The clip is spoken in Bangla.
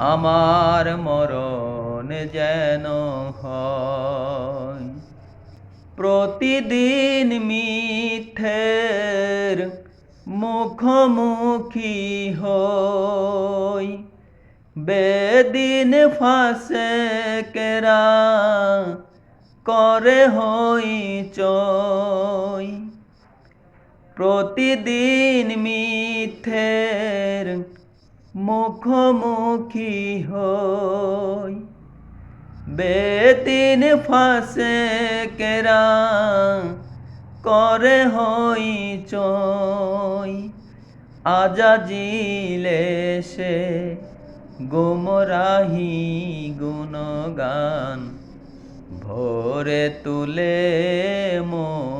আমার মরণ যেন হয়। প্রতিদিন মিথ্যের মুখোমুখি হই। বেদিন ফাঁসে কেরা করে হই চই। প্রতিদিন মিথ্যের মুখোমুখি হই। বেদিন ফাঁসে কেরা করে হই চই। আজাজিলে সে গুমরাহি গুণগান ভোরে তুলে মোহম